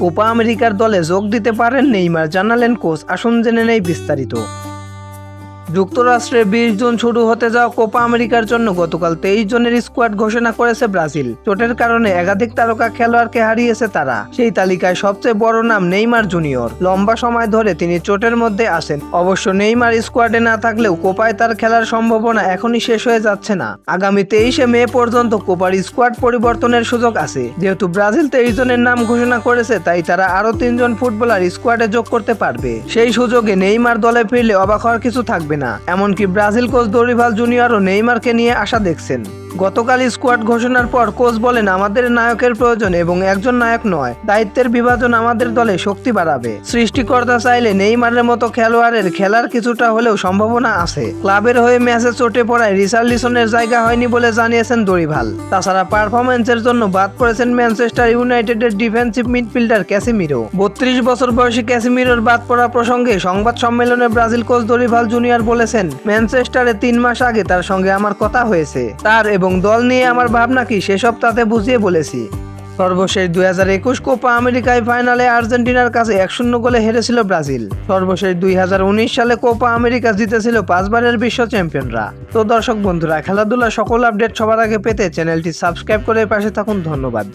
Copa আমেরিকার দলে যোগ দিতে পারেন নেইমার। জানালেন কোচ। আসুন জেনে নেই বিস্তারিত। যুক্তরাষ্ট্রে বিশ জুন শুরু হতে যাওয়া কোপা আমেরিকার জন্য গতকাল তেইশ জনের স্কোয়াড ঘোষণা করেছে ব্রাজিল। চোটের কারণে একাধিক তারকা খেলোয়াড়কে হারিয়েছে তারা। সেই তালিকায় সবচেয়ে বড় নাম নেইমার জুনিয়র। লম্বা সময় ধরে তিনি চোটের মধ্যে আসেন অবশ্য নেইমার স্কোয়াডে না থাকলেও কোপায় তার খেলার সম্ভাবনা এখনই শেষ হয়ে যাচ্ছে না। আগামী তেইশে মে পর্যন্ত কোপার স্কোয়াড পরিবর্তনের সুযোগ আছে। যেহেতু ব্রাজিল তেইশ জনের নাম ঘোষণা করেছে, তাই তারা আরও তিনজন ফুটবলার স্কোয়াডে যোগ করতে পারবে। সেই সুযোগে নেইমার দলে ফিরলে অবাক হওয়ার কিছু থাকবে না। এমনকি ব্রাজিল কোচ দরিভাল জুনিয়র ও নেইমারকে নিয়ে আশা দেখছেন। গতকাল স্কোয়াড ঘোষণার পর কোচ বলেন, আমাদের নায়কের প্রয়োজন এবং একজন নায়ক নয়। দায়িত্বের বিভাজন আমাদের দলে শক্তি বাড়াবে। সৃষ্টিকর্তা চাইলে নেইমারের মতো খেলোয়াড়ের খেলার কিছুটা হলেও সম্ভাবনা আছে। ক্লাবের হয়ে ম্যাচে চোটে পড়ায় রিসার্লিসনের জায়গা হয়নি বলে জানিয়েছেন দরিভাল। তাছাড়া পারফরমেন্সের জন্য বাদ পড়েছেন ম্যানচেস্টার ইউনাইটেডের ডিফেন্সিভ মিডফিল্ডার ক্যাসিমিরো। বত্রিশ বছর বয়সী ক্যাসিমিরোর বাদ পড়া প্রসঙ্গে সংবাদ সম্মেলনে ব্রাজিল কোচ দরিভাল জুনিয়র বলেছেন, ম্যানচেস্টারে তিন মাস আগে তার সঙ্গে আমার কথা হয়েছে। তার এবং দল নিয়ে আমার ভাবনা কি সেসব তাতে বুঝিয়ে বলেছি। সর্বশেষ দুই হাজার একুশ কোপা আমেরিকায় ফাইনালে আর্জেন্টিনার কাছে এক শূন্য গোলে হেরেছিল ব্রাজিল। সর্বশেষ দুই হাজার উনিশ সালে কোপা আমেরিকা জিতেছিল পাঁচবারের বিশ্ব চ্যাম্পিয়নরা। তো দর্শক বন্ধুরা, খেলাধুলা সকল আপডেট সবার আগে পেতে চ্যানেলটি সাবস্ক্রাইব করে পাশে থাকুন। ধন্যবাদ।